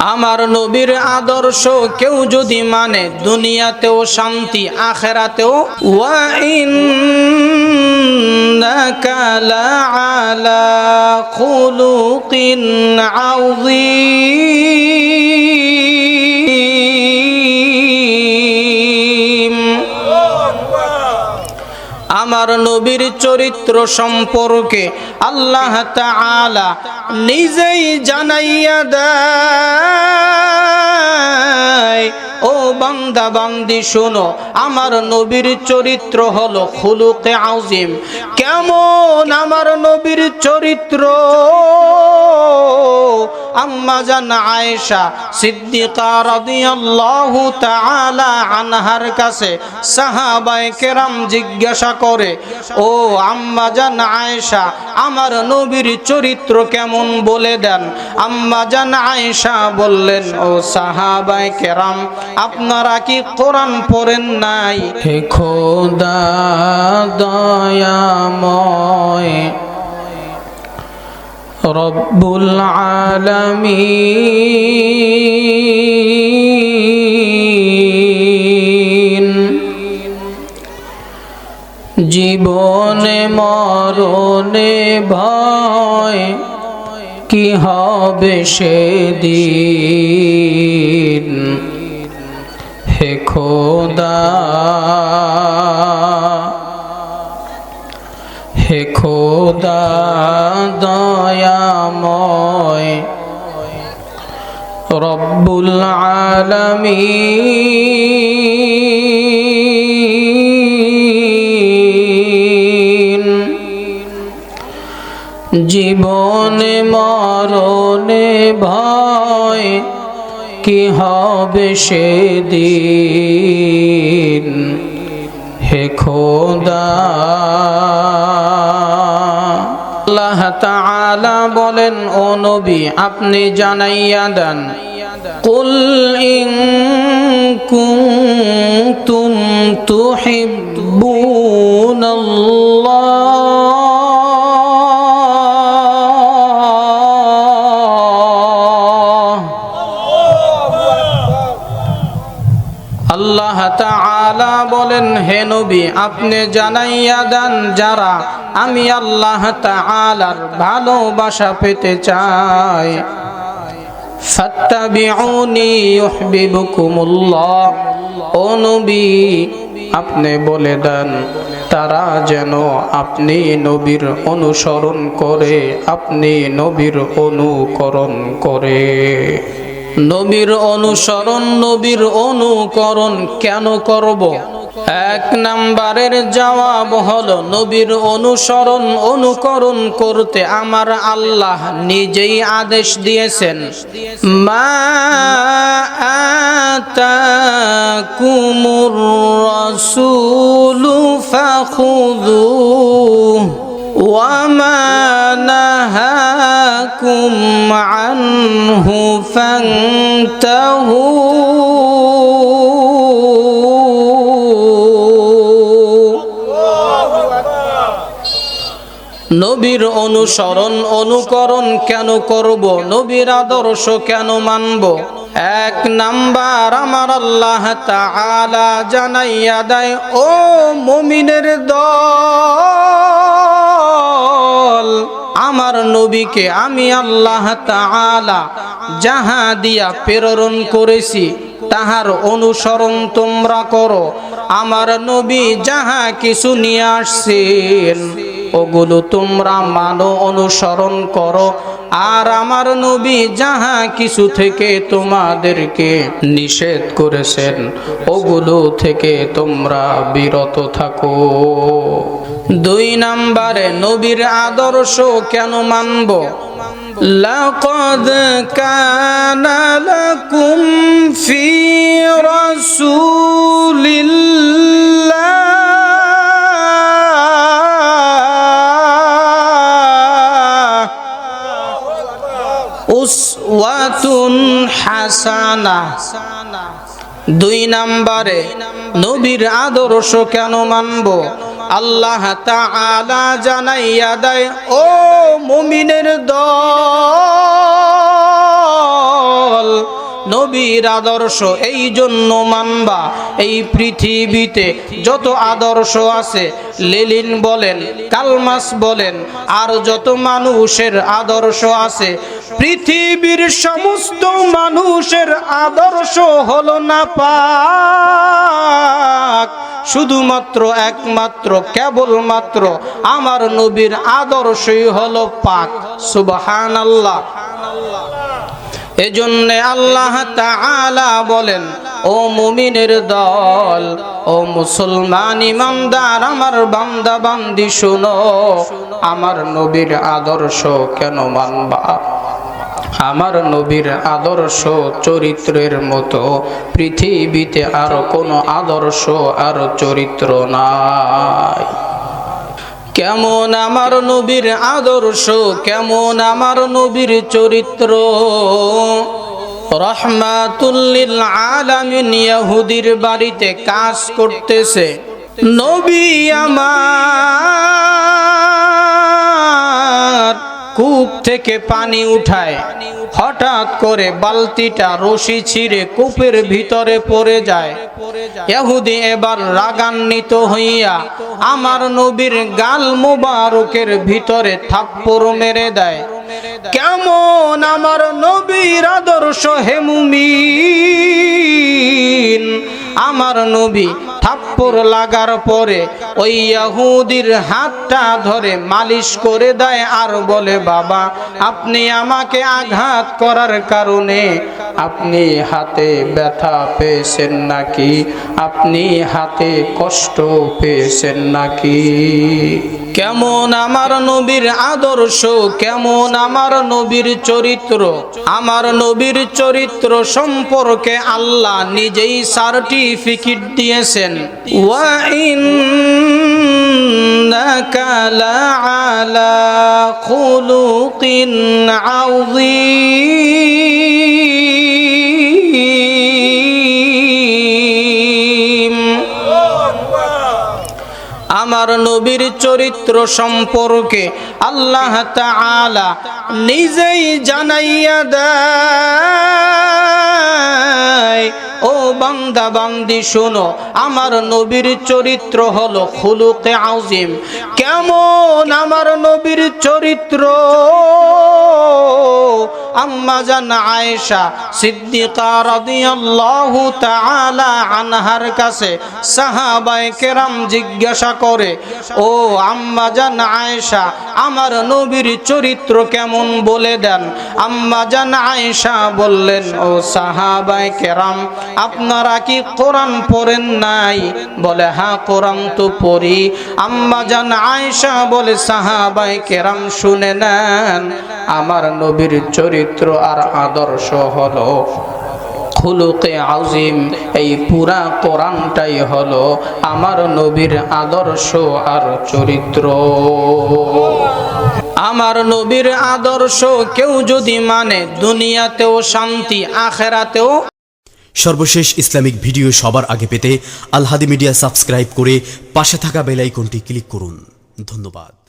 আমার নবীর আদর্শ কেউ যদি মানে দুনিয়াতেও শান্তি আখেরাতেও। আলা খুলুকিন আউযীম আমার নবীর চরিত্র সম্পর্কে আল্লাহ তাআলা নিজেই জানাইয়া দেয়। ও বান্দা, বান্দি, শোনো, আমার নবীর চরিত্র হলো খুলুকে আউজিম কেমন আমার নবীর চরিত্র? আম্মা জান আয়েশা সিদ্দিকা রাদিয়াল্লাহু তাআলা আনহার কাছে সাহাবায়ে কেরাম জিজ্ঞাসা করে, ও আম্মা জান আয়েশা, আমার নবীর চরিত্র কেমন বলে দেন? আম্মা জান আয়েশা বললেন, ও সাহাবায়ে কেরাম, আপনারা কি কোরআন পড়েন নাই? হে খোদা দয়াময় রব্বুল আলামিন। জীবনে মরণে ভয় কি হবে সেদিন? হে খোদা। হে খোদা দয়াময়। রব্বুল আলামিন। জীবনে মরণে ভয় কি হবে সেদিন? হে খোদা আল্লাহ তাআলা বলেন ও নবী আপনি জানাইয়া দেন কুল ইন কুনতুম তুহিব্বুনাল্লাহ। আল্লাহ তাআলা বলেন, হে নবী, আপনি জানাইয়া দেন যারা আমি আল্লাহ তাআলার ভালোবাসা পেতে চাই। ফাত্তাবিউনি ইউহিব্বুকুমুল্লাহ ও নবী, আপনি বলে দেন, তারা যেন আপনি নবীর অনুসরণ করে, আপনি নবীর অনুকরণ করে। নবীর অনুসরণ, নবীর অনুকরণ কেন করব? এক নাম্বারের জবাব হলো, নবীর অনুসরণ, অনুকরণ করতে আমার আল্লাহ নিজেই আদেশ দিয়েছেন। মা কুমুর রাসূলু ফাখুযু ওয়া নাহা نهاكم عنه فانتهوا নবীর অনুসরণ অনুকরণ কেন করব নবীর আদর্শ কেন মানব এক নাম্বার আমার আল্লাহ তাআলা জানাইয়া দেয় ও মুমিনের দল আমার নবীকে আমি আল্লাহ তাআলা যাহা দিয়া প্রেরণ করেছি, তাহার অনুসরণ তোমরা করো। আমার নবী যাহা কিছু নিয়ে আসছেন। ওগুলো তোমরা মানো অনুসরণ করো আর আমার নবী যাহা কিছু থেকে তোমাদেরকে নিষেধ করেছেন ওগুলো থেকে তোমরা বিরত থাকো দুই নাম্বারে নবীর আদর্শ কেন মানব لقد كان لكم في رسول الله উসওয়াতুন হাসানা। দুই নম্বরে, নবীর আদর্শ কেন মানব? আল্লাহ তাআলা জানাইয়া দেয়, ও মুমিনের দল নবীর আদর্শ এই জন্য মানবা। এই পৃথিবীতে যত আদর্শ আছে, লেলিন বলেন, কালমাস বলেন, আর যত মানুষের আদর্শ আছে, পৃথিবীর সমস্ত মানুষের আদর্শ হলো না পাক শুধুমাত্র একমাত্র, কেবলমাত্র আমার নবীর আদর্শই হলো পাক। সুবহান আল্লাহ এজন্যে আল্লাহ তাআলা বলেন, ও মুমিনের দল, ও মুসলমান ইমানদার, আমার বান্দা বান্দি শুনো, আমার নবীর আদর্শ কেন মানবা? আমার নবীর আদর্শ চরিত্রের মতো, পৃথিবীতে আর কোনো আদর্শ আর চরিত্র নাই। কেমন আমার নবীর আদর্শ, কেমন আমার নবীর চরিত্র? রহমাতুল্লিল আলামিন ইয়াহুদির বাড়িতে কাজ করতেছে। নবী আমার কূপ থেকে পানি উঠায়। হঠাৎ করে বালতিটা রশি ছিঁড়ে কূপের ভিতরে পড়ে যায়। ইহুদি এবার রাগান্বিত হইয়া আমার নবীর গাল মুবারকের ভিতরে থাপ্পড় মেরে দেয়। কেমন আমার নবীর আদর্শ হেমুমিন আমার নবী থাপ্পড় লাগার পরে ওই ইয়াহুদির হাতটা ধরে মালিশ করে দেয় আর বলে, বাবা, আপনি আমাকে আঘাত করার কারণে আপনি হাতে ব্যথা পেয়েছেন নাকি? আপনি হাতে কষ্ট পেয়েছেন নাকি? কেমন আমার নবীর আদর্শ, কেমন আমার নবীর চরিত্র? আমার নবীর চরিত্র সম্পর্কে আল্লাহ নিজেই সার্টিফিকেট দিয়েছেন। ওয়াইন্নাকা লাআলা খুলুকিন আযীম। আমার নবীর চরিত্র সম্পর্কে আল্লাহ তাআলা নিজেই জানাইয়া দেয়। ও বান্দা, বান্দি, শোনো, আমার নবীর চরিত্র হলো খুলুকে আউজিম কেমন আমার নবীর চরিত্র? আম্মা জান আয়েশা সিদ্দিকা রাদিয়াল্লাহু তাআলা আনহার কাছে সাহাবায়ে কেরাম জিজ্ঞাসা করে, ও আম্মা জান আয়েশা, আমার নবীর চরিত্র কেমন বলে দেন? আম্মা জান আয়েশা বললেন, ও সাহাবায়ে কেরাম, আপনারা কি কোরআন পড়েন নাই? বলে হ্যাঁ কোরআন তো পড়ি। আম্মা জান আয়েশা বলে, সাহাবায়ে কেরাম শুনে নেন। আমার নবীর চরিত্র আর আদর্শ হলো খুলুকে আজিম, এই পুরা কোরআনটাই হলো আমার নবীর আদর্শ আর চরিত্র। আমার নবীর আদর্শ কেউ যদি মানে দুনিয়াতেও শান্তি, আখেরাতেও সর্বশেষ ইসলামিক ভিডিও সবার আগে পেতে আলহাদি মিডিয়া সাবস্ক্রাইব করে পাশে থাকা বেল আইকনটি ক্লিক করুন। ধন্যবাদ।